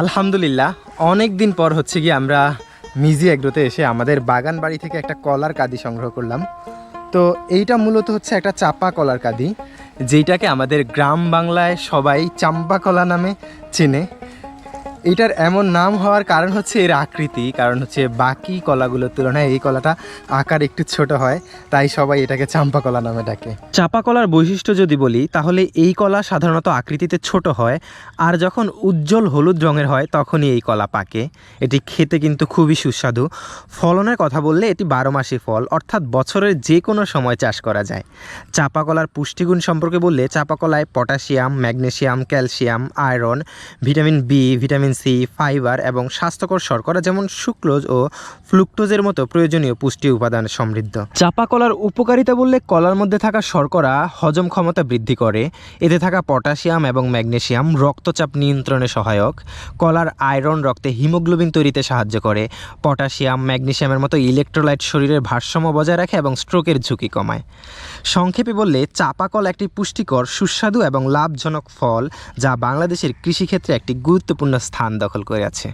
আলহামদুলিল্লাহ, অনেক দিন পর হচ্ছে কি আমরা মিজি এগ্রোতে এসে আমাদের বাগান বাড়ি থেকে একটা কলার কাদি সংগ্রহ করলাম। তো এইটা মূলত হচ্ছে একটা চাপা কলার কাদি, যেইটাকে আমাদের গ্রাম বাংলায় সবাই চাম্পা কলা নামে চেনে। এটার এমন নাম হওয়ার কারণ হচ্ছে এর আকৃতি, কারণ হচ্ছে বাকি কলাগুলোর তুলনায় এই কলাটা আকার একটু ছোট হয়, তাই সবাই এটাকে চাম্পা কলা নামে ডাকে। চাপা কলার বৈশিষ্ট্য যদি বলি, তাহলে এই কলা সাধারণত আকৃতিতে ছোট হয়, আর যখন উজ্জ্বল হলুদ রঙের হয়, তখনই এই কলা পাকে। এটি খেতে কিন্তু খুবই সুস্বাদু। ফলনের কথা বললে এটি বারো মাসি ফল, অর্থাৎ বছরের যে কোনো সময় চাষ করা যায়। চাপা কলার পুষ্টিগুণ সম্পর্কে বললে চাপা কলায় potassium, magnesium, calcium, iron, vitamin B, vitamin C, fibre এবং স্বাস্থ্যকর শর্করা, যেমন সুক্রোজ ও ফ্লুক্টোজের মতো প্রয়োজনীয় পুষ্টি উপাদান সমৃদ্ধ। চাপা কলার উপকারিতা বললে কলার মধ্যে থাকা শর্করা হজম ক্ষমতা বৃদ্ধি করে। এতে থাকা পটাশিয়াম এবং ম্যাগনেসিয়াম রক্তচাপ নিয়ন্ত্রণে সহায়ক। কলার আয়রন রক্তে হিমোগ্লোবিন তৈরিতে সাহায্য করে। পটাশিয়াম ম্যাগনেসিয়ামের মতো ইলেকট্রোলাইট শরীরের ভারসাম্য বজায় রাখে এবং স্ট্রোকের ঝুঁকি কমায়। সংক্ষেপে বললে, চাপা কল একটি পুষ্টিকর, সুস্বাদু এবং লাভজনক ফল যা বাংলাদেশের কৃষিক্ষেত্রে একটি গুরুত্বপূর্ণ স্থান দখল করে আছে।